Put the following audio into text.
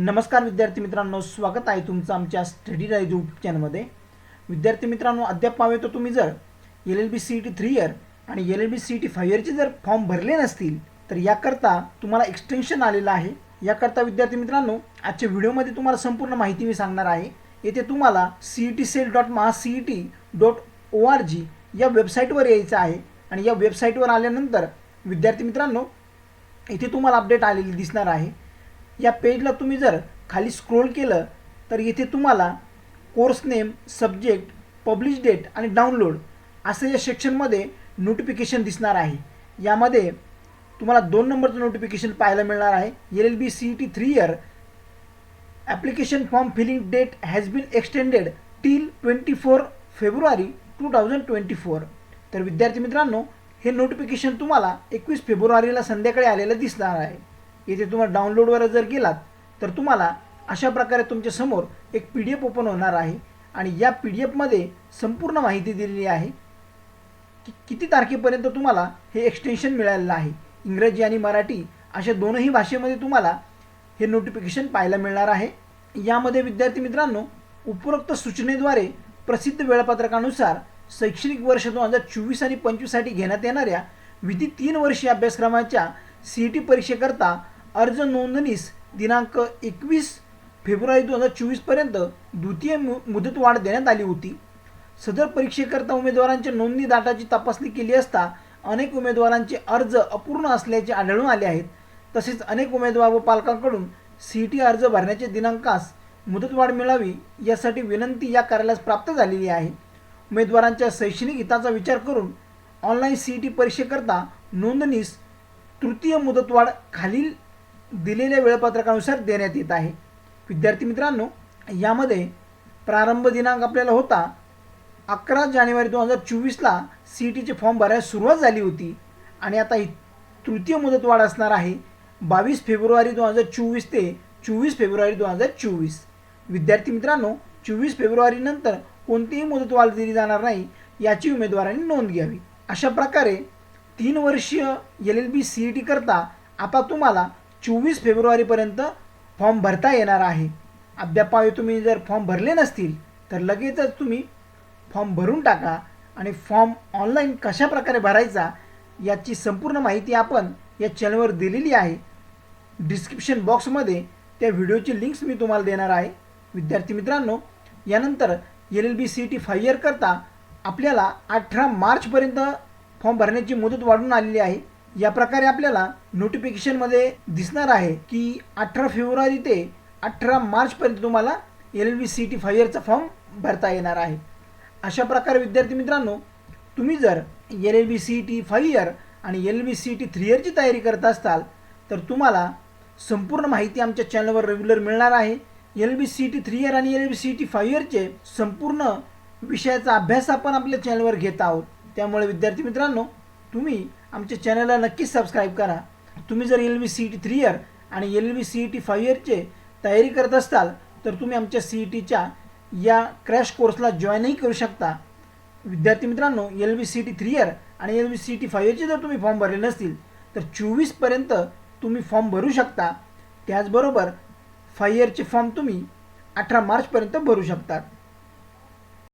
नमस्कार विद्यार्थी मित्रांनो स्वागत आहे तुमचं आमच्या स्टडी राईज यूट्यूब चॅनलमध्ये विद्यार्थी मित्रांनो अद्याप पावे तर तुम्ही जर L L B C E T three year आणि L L B C E T five इयरचे जर फॉर्म भरले नसतील तर याकरता तुम्हाला एक्सटेन्शन आलेलं आहे. याकरता विद्यार्थी मित्रांनो आजच्या व्हिडिओमध्ये तुम्हाला संपूर्ण माहिती मी सांगणार आहे. येथे तुम्हाला C E T cell dot Maha C E T dot O R G या वेबसाईटवर यायचं आहे. आणि या वेबसाईटवर आल्यानंतर विद्यार्थी मित्रांनो इथे तुम्हाला अपडेट आलेली दिसणार आहे. या पेजला तुम्ही जर खाली स्क्रोल केलं तर इथे तुम्हाला course name subject publish date आणि डाउनलोड असं या सेक्शनमध्ये नोटिफिकेशन दिसणार आहे. यामध्ये तुम्हाला दोन नंबरचं नोटिफिकेशन पाहायला मिळणार आहे. L L B C E T three year application form filling date has been extended till twenty four February two thousand twenty four तर विद्यार्थी मित्रांनो हे नोटिफिकेशन तुम्हाला एकवीस फेब्रुवारीला संध्याकाळी आलेलं दिसणार आहे. इथे तुम्हाला डाउनलोडवर जर गेलात तर तुम्हाला अशा प्रकारे तुमच्यासमोर एक पी डी एफ ओपन होणार आहे. आणि या पी डी एफमध्ये संपूर्ण माहिती दिलेली आहे. की किती तारखेपर्यंत तुम्हाला हे एक्सटेन्शन मिळालेलं आहे? इंग्रजी आणि मराठी अशा दोनही भाषेमध्ये तुम्हाला हे नोटिफिकेशन पाहायला मिळणार आहे. यामध्ये विद्यार्थी मित्रांनो उपरोक्त सूचनेद्वारे प्रसिद्ध वेळापत्रकानुसार शैक्षणिक वर्ष दोन हजार चोवीस आणि पंचवीससाठी घेण्यात येणाऱ्या विधी तीन वर्षीय अभ्यासक्रमाच्या सी ई टी परीक्षेकरता अर्ज नोंदणीस दिनांक एकवीस फेब्रुवारी दोन हजार चोवीसपर्यंत द्वितीय मु मुदतवाढ देण्यात आली होती. सदर परीक्षेकरता उमेदवारांच्या नोंदणी दाटाची तपासणी केली असता अनेक उमेदवारांचे अर्ज अपूर्ण असल्याचे आढळून आले आहेत. तसेच अनेक उमेदवार व पालकांकडून सी ई टी अर्ज भरण्याच्या दिनांकास मुदतवाढ मिळावी यासाठी विनंती या कार्यालयास प्राप्त झालेली आहे. उमेदवारांच्या शैक्षणिक हिताचा विचार करून ऑनलाईन सी ई टी परीक्षेकरता नोंदणीस तृतीय मुदतवाढ खालील दिलेल्या वेळापत्रकानुसार देण्यात येत आहे. विद्यार्थी मित्रांनो यामध्ये प्रारंभ दिनांक आपल्याला होता अकरा जानेवारी दोन हजार चोवीसला सी ई टीचे फॉर्म भरायला सुरुवात झाली होती आणि आता ही तृतीय मुदतवाढ असणार आहे बावीस फेब्रुवारी दोन हजार चोवीस ते चोवीस फेब्रुवारी दोन हजार चोवीस. विद्यार्थी मित्रांनो चोवीस फेब्रुवारीनंतर कोणतीही मुदतवाढ दिली जाणार नाही याची उमेदवारांनी नोंद घ्यावी. अशा प्रकारे तीन वर्षीय L L B C E टीकरता आता तुम्हाला चोवीस फेब्रुवारीपर्यंत फॉर्म भरता येणार आहे. अद्यापावे तुम्ही जर फॉर्म भरले नसतील तर लगेचच तुम्ही फॉर्म भरून टाका आणि फॉर्म ऑनलाईन कशा प्रकारे भरायचा याची संपूर्ण माहिती आपण या चॅनलवर दिलेली आहे. डिस्क्रिप्शन बॉक्समध्ये त्या व्हिडिओची लिंक्स मी तुम्हाला देणार आहे. विद्यार्थी मित्रांनो यानंतर L L B C T five year करता आपल्याला अठरा मार्चपर्यंत फॉर्म भरण्याची मुदत वाढून आलेली आहे. या प्रकारे आपल्याला नोटिफिकेशनमध्ये दिसणार आहे की अठरा फेब्रुवारी ते अठरा मार्चपर्यंत तुम्हाला L V B C T five इयरचा form भरता येणार आहे. अशा प्रकारे विद्यार्थी मित्रांनो तुम्ही जर L L B C T five year आणि L B C T three इयरची तयारी करत असाल तर तुम्हाला संपूर्ण माहिती आमच्या चॅनलवर रेग्युलर मिळणार आहे. L B C T three year आणि L B C T five इयरचे संपूर्ण विषयाचा अभ्यास आपण आपल्या चॅनलवर घेत आहोत. त्यामुळे विद्यार्थी मित्रांनो तुम्ही आमच्या चॅनलला नक्कीच सबस्क्राईब करा. तुम्ही जर L B C T three year आणि L B C E T five इयरचे तयारी करत असाल तर तुम्ही आमच्या सी ई टीच्या या क्रॅश कोर्सला जॉईनही करू शकता. विद्यार्थी मित्रांनो L B C T three year आणि L B C T five इयरचे जर तुम्ही फॉर्म भरले नसतील तर चोवीसपर्यंत तुम्ही फॉर्म भरू शकता. त्याचबरोबर फाईव्ह इयरचे फॉर्म तुम्ही अठरा मार्चपर्यंत भरू शकतात